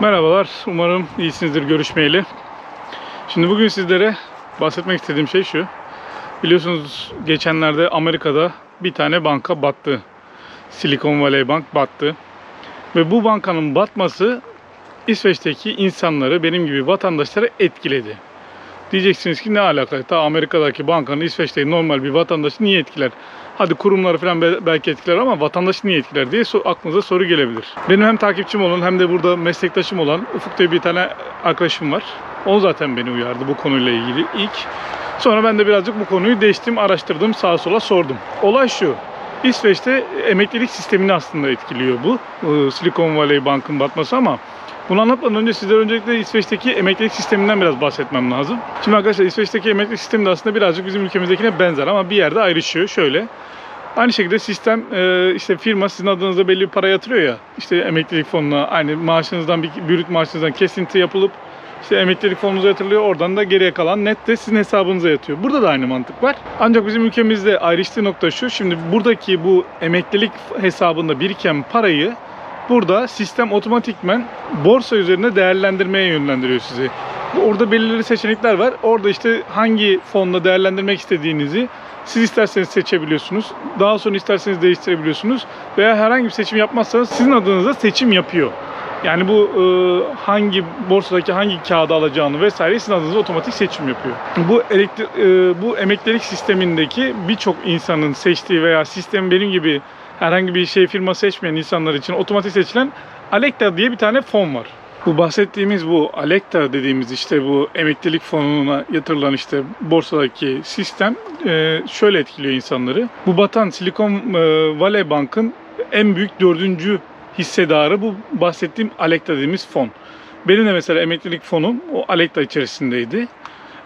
Merhabalar, umarım iyisinizdir görüşmeyeli. Şimdi bugün sizlere bahsetmek istediğim şey şu. Biliyorsunuz geçenlerde Amerika'da bir tane banka battı. Silicon Valley Bank battı. Ve bu bankanın batması İsveç'teki insanları, benim gibi vatandaşları etkiledi. Diyeceksiniz ki ne alaka? Ta Amerika'daki bankanın İsveç'teki normal bir vatandaşı niye etkiler? Hadi kurumları falan be- belki etkiler ama vatandaşı niye etkiler diye aklınıza soru gelebilir. Benim hem takipçim olan hem de burada meslektaşım olan Ufuk diye bir tane arkadaşım var. O zaten beni uyardı bu konuyla ilgili ilk. Sonra ben de birazcık bu konuyu değiştim, araştırdım, sağa sola sordum. Olay şu. İsveç'te emeklilik sistemini aslında etkiliyor bu. Silicon Valley Bank'ın batması ama bunu anlatmadan önce sizlere öncelikle İsveç'teki emeklilik sisteminden biraz bahsetmem lazım. Şimdi arkadaşlar İsveç'teki emeklilik sistemi de aslında birazcık bizim ülkemizdekine benzer ama bir yerde ayrışıyor. Şöyle. Aynı şekilde sistem e, işte firma sizin adınıza belli bir para yatırıyor ya. İşte emeklilik fonuna aynı maaşınızdan bir brüt maaşınızdan kesinti yapılıp işte emeklilik fonunuza yatırılıyor. Oradan da geriye kalan net de sizin hesabınıza yatıyor. Burada da aynı mantık var. Ancak bizim ülkemizde ayrıştığı nokta şu. Şimdi buradaki bu emeklilik hesabında biriken parayı Burada sistem otomatikmen borsa üzerine değerlendirmeye yönlendiriyor sizi. Orada belirli seçenekler var. Orada işte hangi fonda değerlendirmek istediğinizi siz isterseniz seçebiliyorsunuz. Daha sonra isterseniz değiştirebiliyorsunuz. Veya herhangi bir seçim yapmazsanız sizin adınıza seçim yapıyor. Yani bu e, hangi borsadaki hangi kağıdı alacağını vesaire sizin adınıza otomatik seçim yapıyor. Bu elektri, e, bu emeklilik sistemindeki birçok insanın seçtiği veya sistem benim gibi herhangi bir şey firma seçmeyen insanlar için otomatik seçilen Alekta diye bir tane fon var. Bu bahsettiğimiz bu Alekta dediğimiz işte bu emeklilik fonuna yatırılan işte borsadaki sistem e, şöyle etkiliyor insanları. Bu batan Silicon e, Valley Bank'ın en büyük dördüncü hissedarı bu bahsettiğim Alekta dediğimiz fon. Benim de mesela emeklilik fonum o Alekta içerisindeydi.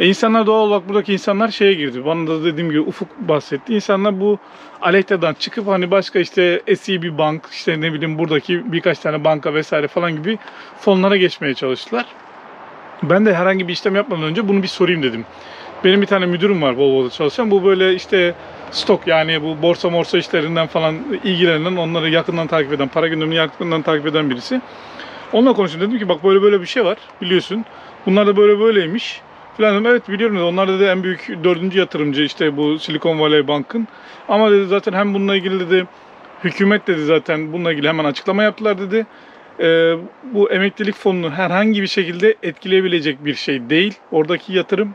E insanlar doğal olarak buradaki insanlar şeye girdi. Bana da dediğim gibi Ufuk bahsetti. İnsanlar bu Alekta'dan çıkıp hani başka işte SEB Bank, işte ne bileyim buradaki birkaç tane banka vesaire falan gibi fonlara geçmeye çalıştılar. Ben de herhangi bir işlem yapmadan önce bunu bir sorayım dedim. Benim bir tane müdürüm var Volvo'da çalışan. Bu böyle işte stok yani bu borsa morsa işlerinden falan ilgilenen, onları yakından takip eden, para gündemini yakından takip eden birisi. Onunla konuştum dedim ki bak böyle böyle bir şey var biliyorsun. Bunlar da böyle böyleymiş. Dedim evet biliyorum dedi. Onlar dedi en büyük dördüncü yatırımcı işte bu Silicon Valley Bank'ın. Ama dedi zaten hem bununla ilgili dedi hükümet dedi zaten bununla ilgili hemen açıklama yaptılar dedi. Ee, bu emeklilik fonunu herhangi bir şekilde etkileyebilecek bir şey değil. Oradaki yatırım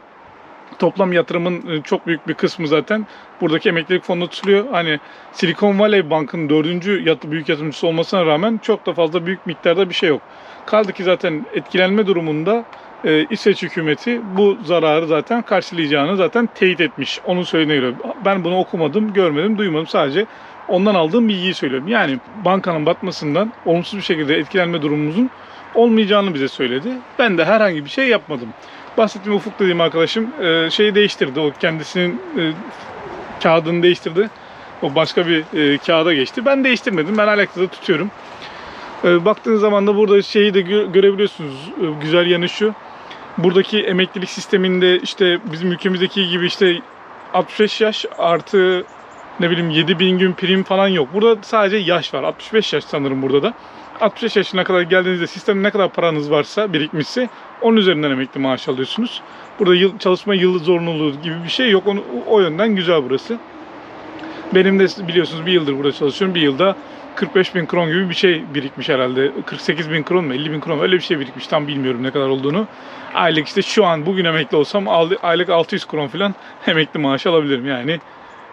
toplam yatırımın e, çok büyük bir kısmı zaten buradaki emeklilik fonuna tutuluyor. Hani Silicon Valley Bank'ın dördüncü yat, büyük yatırımcısı olmasına rağmen çok da fazla büyük miktarda bir şey yok. Kaldı ki zaten etkilenme durumunda e, İsveç hükümeti bu zararı zaten karşılayacağını zaten teyit etmiş. Onun söylediğine göre. Ben bunu okumadım, görmedim, duymadım. Sadece ondan aldığım bilgiyi söylüyorum. Yani bankanın batmasından olumsuz bir şekilde etkilenme durumumuzun olmayacağını bize söyledi. Ben de herhangi bir şey yapmadım. Bahsettiğim Ufuk dediğim arkadaşım e, şeyi değiştirdi. O kendisinin e, kağıdını değiştirdi. O başka bir e, kağıda geçti. Ben değiştirmedim. Ben Alexa'da tutuyorum. E, baktığınız zaman da burada şeyi de gö- görebiliyorsunuz. E, güzel yanı şu. Buradaki emeklilik sisteminde işte bizim ülkemizdeki gibi işte 65 yaş artı ne bileyim 7000 gün prim falan yok. Burada sadece yaş var. 65 yaş sanırım burada da. 65 yaşına kadar geldiğinizde sistemde ne kadar paranız varsa birikmişse onun üzerinden emekli maaş alıyorsunuz. Burada yıl, çalışma yılı zorunluluğu gibi bir şey yok. Onu, o yönden güzel burası. Benim de biliyorsunuz bir yıldır burada çalışıyorum. Bir yılda 45 bin kron gibi bir şey birikmiş herhalde. 48 bin kron mu 50 bin kron mu öyle bir şey birikmiş. Tam bilmiyorum ne kadar olduğunu. Aylık işte şu an bugün emekli olsam aylık 600 kron falan emekli maaş alabilirim. Yani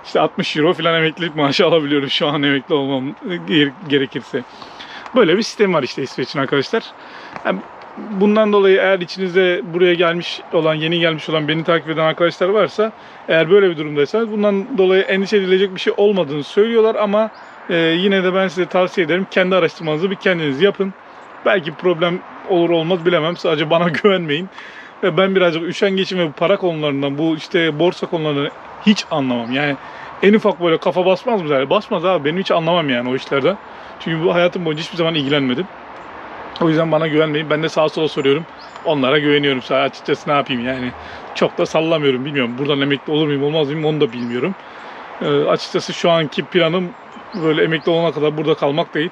işte 60 euro falan emeklilik maaşı alabiliyorum şu an emekli olmam gerekirse. Böyle bir sistem var işte İsveç'in arkadaşlar. Yani bundan dolayı eğer içinizde buraya gelmiş olan, yeni gelmiş olan, beni takip eden arkadaşlar varsa eğer böyle bir durumdaysanız bundan dolayı endişe edilecek bir şey olmadığını söylüyorlar ama e, yine de ben size tavsiye ederim kendi araştırmanızı bir kendiniz yapın. Belki problem olur olmaz bilemem. Sadece bana güvenmeyin. Ve ben birazcık üşengeçim ve para konularından, bu işte borsa konularından hiç anlamam. Yani en ufak böyle kafa basmaz mı? Basmaz abi. Benim hiç anlamam yani o işlerden. Çünkü bu hayatım boyunca hiçbir zaman ilgilenmedim. O yüzden bana güvenmeyin. Ben de sağa sola soruyorum. Onlara güveniyorum. Sadece açıkçası ne yapayım yani. Çok da sallamıyorum. Bilmiyorum. Buradan emekli olur muyum olmaz mıyım onu da bilmiyorum. Ee, açıkçası şu anki planım böyle emekli olana kadar burada kalmak değil.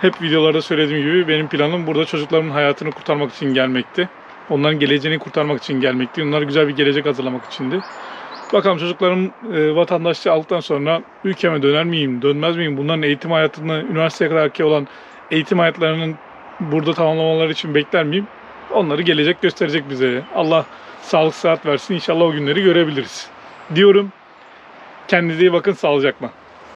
Hep videolarda söylediğim gibi benim planım burada çocuklarımın hayatını kurtarmak için gelmekti. Onların geleceğini kurtarmak için gelmekti. Onlara güzel bir gelecek hazırlamak içindi. Bakalım çocuklarım e, vatandaşlığı aldıktan sonra ülkeme döner miyim, dönmez miyim? Bunların eğitim hayatını, üniversiteye kadarki olan eğitim hayatlarının burada tamamlamaları için bekler miyim? Onları gelecek gösterecek bize. Allah sağlık sıhhat versin. İnşallah o günleri görebiliriz. Diyorum. Kendinize iyi bakın. Sağlıcakla.